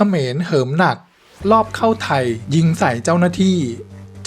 ขมรเหิมหนักรอบเข้าไทย ยิงใส่เจ้าหน้าที่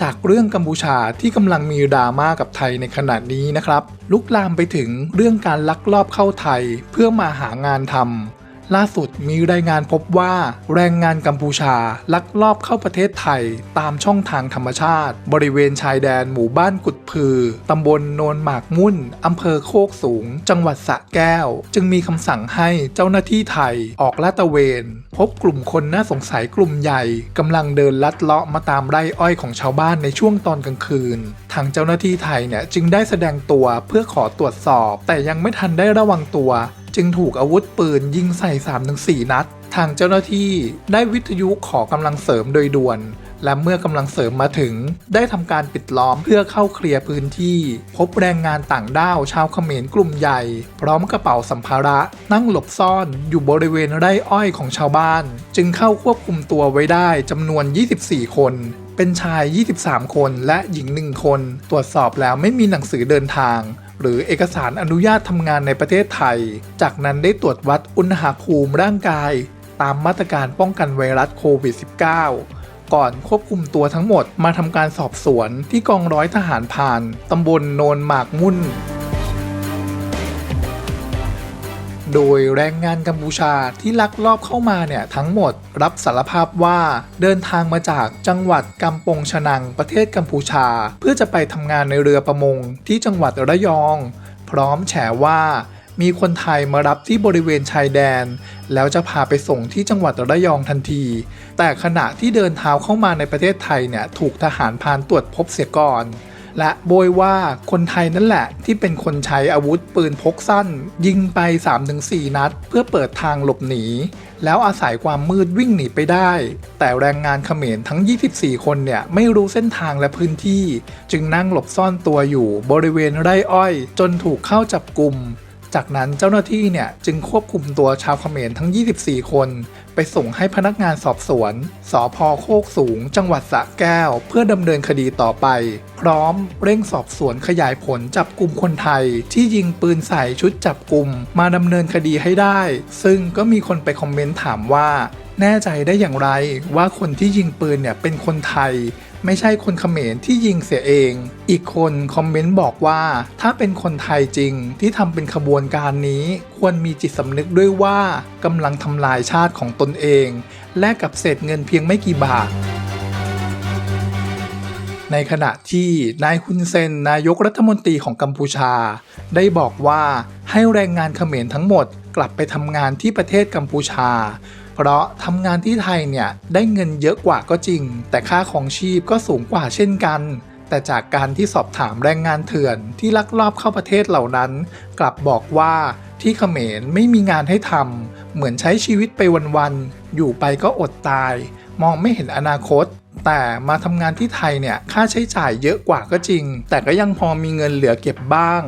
จากเรื่องกัมพูชาที่กำลังมีดราม่ากับไทยในขณะนี้นะครับ ลุกลามไปถึงเรื่องการลักลอบเข้าไทยเพื่อมาหางานทำ ล่าสุดมีรายงานพบว่าแรงงานกัมพูชาลักลอบเข้าประเทศไทยตามช่องทางธรรมชาติ บริเวณชายแดนหมู่บ้านกุดพือ ตำบลโนนหมากมุ่น อำเภอโคกสูง จังหวัดสระแก้ว จึงมีคำสั่งให้เจ้าหน้าที่ไทยออกลาดตระเวน พบกลุ่มคนน่าสงสัยกลุ่มใหญ่กำลังเดินลัดเลาะมาตามไร่อ้อยของชาวบ้านในช่วงตอนกลางคืน ทางเจ้าหน้าที่ไทยเนี่ยจึงได้แสดงตัวเพื่อขอตรวจสอบ แต่ยังไม่ทันได้ระวังตัว จึงถูกอาวุธปืนยิงใส่ 3-4 นัด ทางเจ้าหน้าที่ได้วิทยุขอกำลังเสริมโดยด่วน และเมื่อกำลังเสริมมาถึง ได้ทำการปิดล้อมเพื่อเข้าเคลียร์พื้นที่ พบแรงงานต่างด้าวชาวเขมรกลุ่มใหญ่ พร้อมกระเป๋าสัมภาระ นั่งหลบซ่อนอยู่บริเวณไร่อ้อยของชาวบ้าน จึงเข้าควบคุมตัวไว้ได้จำนวน 24 คนเป็นชาย 23 คนและหญิง 1 คน ตรวจสอบแล้วไม่มีหนังสือเดินทาง หรือเอกสารอนุญาตทำงานในประเทศไทย จากนั้นได้ตรวจวัดอุณหภูมิร่างกาย ตามมาตรการป้องกันไวรัสโควิด -19 ก่อนควบคุมตัวทั้งหมดมาทำการสอบสวนที่กองร้อยทหารผ่านตำบลโนนหมากมุ่น โดยแรงงานกัมพูชาที่ลักลอบเข้ามาเนี่ยทั้งหมดรับสารภาพว่าเดินทางมาจากจังหวัดกำปงชนังประเทศกัมพูชา เพื่อจะไปทำงานในเรือประมงที่จังหวัดระยอง พร้อมแฉว่ามีคนไทยมารับที่บริเวณชายแดน แล้วจะพาไปส่งที่จังหวัดระยองทันที แต่ขณะที่เดินเท้าเข้ามาในประเทศไทยเนี่ยถูกทหารพานตรวจพบเสียก่อน และโบยว่าคนไทยนั่นแหละที่เป็นคนใช้อาวุธปืนพกสั้น ยิงไป 3-4 นัด เพื่อเปิดทางหลบหนี แล้วอาศัยความมืดวิ่งหนีไปได้ แต่แรงงานเขมรทั้ง 24 คนเนี่ยไม่รู้เส้นทางและพื้นที่ จึงนั่งหลบซ่อนตัวอยู่บริเวณไร่อ้อย จนถูกเข้าจับกลุ่ม จากนั้นเจ้าหน้าที่เนี่ยจึงควบคุมตัวชาวเขมรทั้ง 24 คน ไปส่งให้พนักงานสอบสวนสพโคกสูง จังหวัดสระแก้ว เพื่อดำเนินคดีต่อไป พร้อมเร่งสอบสวนขยายผลจับกลุ่มคนไทย ที่ยิงปืนใส่ชุดจับกลุ่มมาดำเนินคดีให้ได้ ซึ่งก็มีคนไปคอมเมนต์ถามว่า แน่ใจได้อย่างไรว่าคนที่ยิงปืนเนี่ยเป็นคนไทย ไม่ใช่คนเขมรที่ยิงเสียเอง อีกคนคอมเมนต์บอกว่า ถ้าเป็นคนไทยจริงที่ทำเป็นขบวนการนี้ควรมีจิตสำนึกด้วยว่ากำลังทำลายชาติของตนเอง แลกกับเศษเงินเพียงไม่กี่บาทในขณะที่นายฮุนเซนนายกรัฐมนตรีของกัมพูชา ได้บอกว่าให้แรงงานเขมรทั้งหมด กลับไปทำงานที่ประเทศกัมพูชา เพราะทำงานที่ไทยเนี่ยได้เงินเยอะกว่าก็จริง แต่ค่าของชีพก็สูงกว่าเช่นกัน แต่จากการที่สอบถามแรงงานเถื่อนที่ลักลอบเข้าประเทศเหล่านั้น กลับบอกว่าที่เขมรไม่มีงานให้ทำเหมือนใช้ชีวิตไปวันๆอยู่ไปก็อดตาย มองไม่เห็นอนาคตแต่มาทำงานที่ไทยเนี่ยค่าใช้จ่ายเยอะกว่าก็จริง แต่ก็ยังพอมีเงินเหลือเก็บบ้าง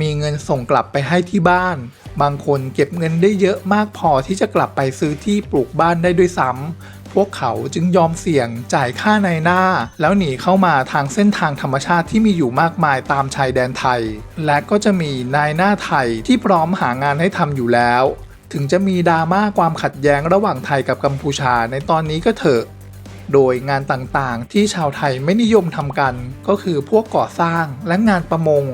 มีเงินส่งกลับไปให้ที่บ้าน บางคนเก็บเงินได้เยอะมากพอที่จะกลับไปซื้อที่ปลูกบ้านได้ด้วยซ้ำ พวกเขาจึงยอมเสี่ยงจ่ายค่าในหน้า แล้วหนีเข้ามาทางเส้นทางธรรมชาติที่มีอยู่มากมายตามชายแดนไทย และก็จะมีนายหน้าไทยที่พร้อมหางานให้ทำอยู่แล้ว ถึงจะมีดราม่าความขัดแย้งระหว่างไทยกับกัมพูชาในตอนนี้ก็เถอะโดยงานต่างๆ ที่ชาวไทยไม่นิยมทำกัน ก็คือพวกก่อสร้างและงานประมง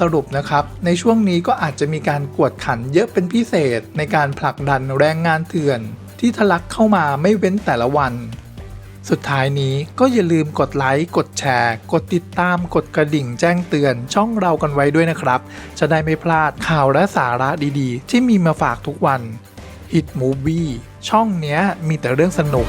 สรุปนะครับ ในช่วงนี้ก็อาจจะมีการกวดขันเยอะเป็นพิเศษในการผลักดันแรงงานเถื่อน ที่ทะลักเข้ามาไม่เว้นแต่ละวัน สุดท้ายนี้ก็อย่าลืมกดไลค์ กดแชร์ กดติดตาม กดกระดิ่งแจ้งเตือนช่องเรากันไว้ด้วยนะครับ จะได้ไม่พลาดข่าวและสาระดีๆ ที่มีมาฝากทุกวัน Hit Movie ช่องเนี้ยมีแต่เรื่องสนุก